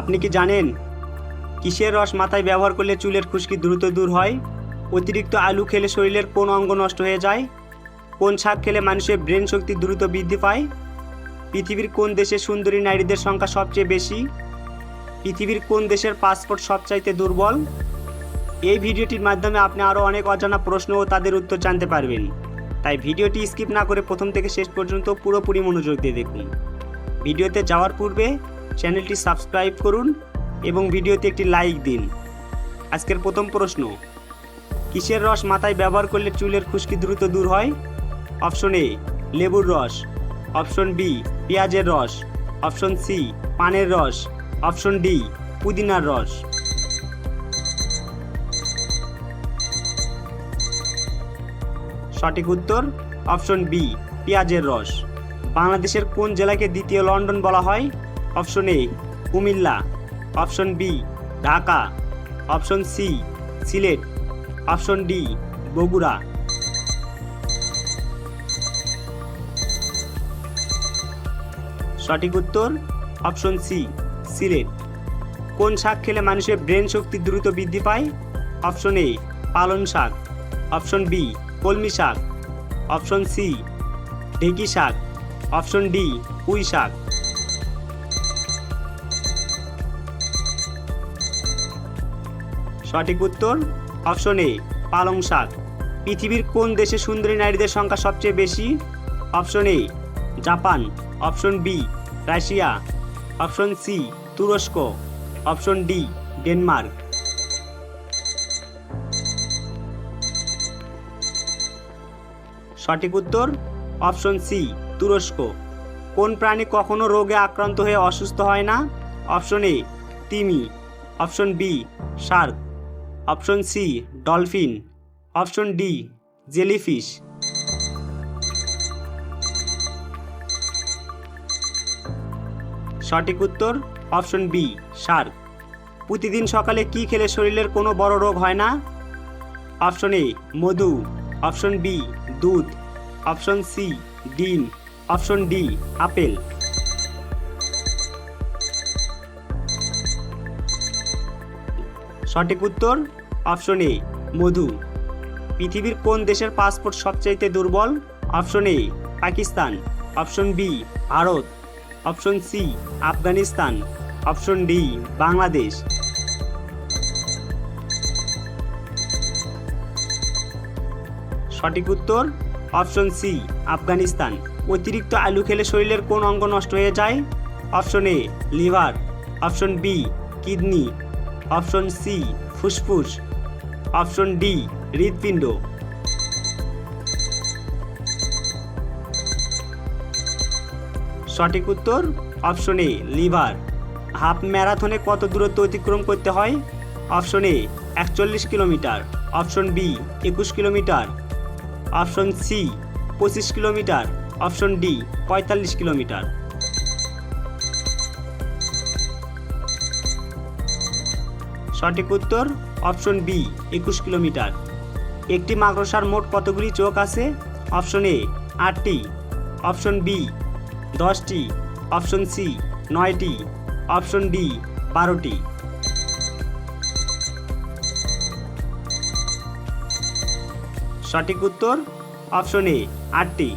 আপনি কি জানেন? কিসের রস মাথায় ব্যবহার করলে চুলের খুশকি দ্রুত দূর হয়? অতিরিক্ত আলু খেলে শরীরের কোন অঙ্গ নষ্ট হয়ে যায়? কোন শাক খেলে মানুষের ব্রেন শক্তি দ্রুত বৃদ্ধি পায়? পৃথিবীর কোন দেশে সুন্দরী নারীদের সংখ্যা সবচেয়ে বেশি? পৃথিবীর কোন দেশের পাসপোর্ট সবচাইতে দুর্বল? এই ভিডিওটির মাধ্যমে আপনি আরও অনেক অজানা প্রশ্ন ও তাদের উত্তর জানতে পারবেন। তাই ভিডিওটি স্কিপ না করে প্রথম থেকে শেষ পর্যন্ত পুরোপুরি মনোযোগ দিয়ে দেখুন। ভিডিওতে যাওয়ার পূর্বে চ্যানেলটি সাবস্ক্রাইব করুন এবং ভিডিওতে একটি লাইক দিন। আজকের প্রথম প্রশ্ন, কিসের রস মাথায় ব্যবহার করলে চুলের খুশকি দ্রুত দূর হয়? অপশন এ, লেবুর রস। অপশন বি, পেঁয়াজের রস। অপশন সি, পানের রস। অপশন ডি, পুদিনার রস। সঠিক উত্তর, অপশন বি, পেঁয়াজের রস। বাংলাদেশের কোন জেলাকে দ্বিতীয় লন্ডন বলা হয়? Option A Cumilla, option B Dhaka, option C Sylhet, option D Bogura. সঠিক উত্তর অপশন সি সিলেট। কোন শাক খেলে মানুষের ব্রেন শক্তি দ্রুত বৃদ্ধি পায়? অপশন এ পালন শাক, অপশন বি কলমি শাক, অপশন সি ঢেকি শাক, অপশন ডি পুঁই শাক। সঠিক উত্তর অপশন এ, পালং শাক। পৃথিবীর কোন দেশে সুন্দরী নারীদের সংখ্যা সবচেয়ে বেশি? Option A, Japan. Option B, Russia. Option C, তুরস্ক। Option D, Denmark. সঠিক উত্তর অপশন সি, তুরস্ক। কোন প্রাণী কখনো রোগে আক্রান্ত হয়ে অসুস্থ হয় না? অপশন এ, তিমি। Option B, shark. Option C, dolphin. Option D, jellyfish. সঠিক উত্তর, অপশন বি, শার্ক। প্রতিদিন সকালে কি খেলে শরীরের কোনো বড় রোগ হয় না? অপশন এ, মধু। অপশন বি, দুধ। অপশন সি, ডিম। Option D, apple. সঠিক উত্তর, অপশন এ, মধু। পৃথিবীর কোন দেশের পাসপোর্ট সবচাইতে দুর্বল? Option A, Pakistan. Option B, Bharat. Option C, Afghanistan. Option D, Bangladesh. সঠিক উত্তর, অপশন সি, আফগানিস্তান। অতিরিক্ত আলু খেলে শরীরের কোন অঙ্গ নষ্ট হয়ে যায়? Option A, liver. Option B, kidney. Option C ফুসফুস অপশন ডি হৃৎপিণ্ড সঠিক উত্তর অপশন এ লিভার হাফ ম্যারাথনে কত দূরত্ব অতিক্রম করতে হয়? অপশন এ একচল্লিশ কিলোমিটার। অপশন বি একুশ কিলোমিটার। অপশন সি পঁচিশ কিলোমিটার। অপশন ডি পঁয়তাল্লিশ কিলোমিটার। সঠিক উত্তর, অপশন বি, একুশ কিলোমিটার। একটি মাকড়সার মোট কতগুলি চোখ আছে? অপশন এ, আটটি। অপশন বি, দশটি। অপশন সি, নয়টি। অপশন ডি, বারোটি। সঠিক উত্তর, অপশন এ, আটটি।